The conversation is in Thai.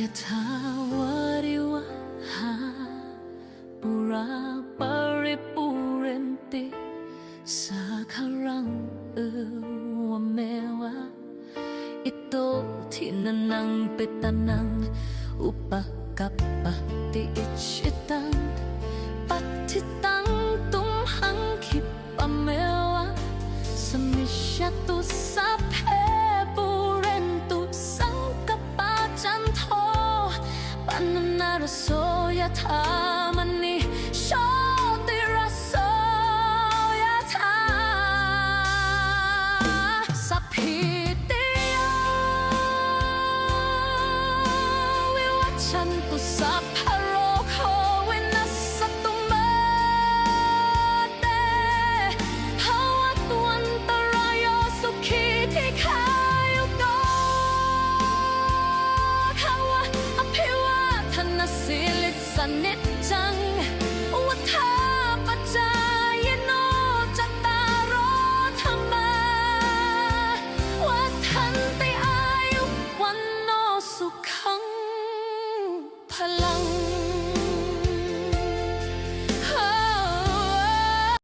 ยะถาวาริวหาปุราปริปุเรนติสาคารังเอวเมวะอิโตทินันังเปตานัง อุปกัปปติอิชิตังปัตติตังตุมหังคิปะเมวะสมิชตุสัพเพ ปันนารโสยธามณิโชติรโสยธาสัพ นิทจัง ว่าเธอปัจจายโนจะตารอทำไมว่าทันไปอายุวันโนสุขะ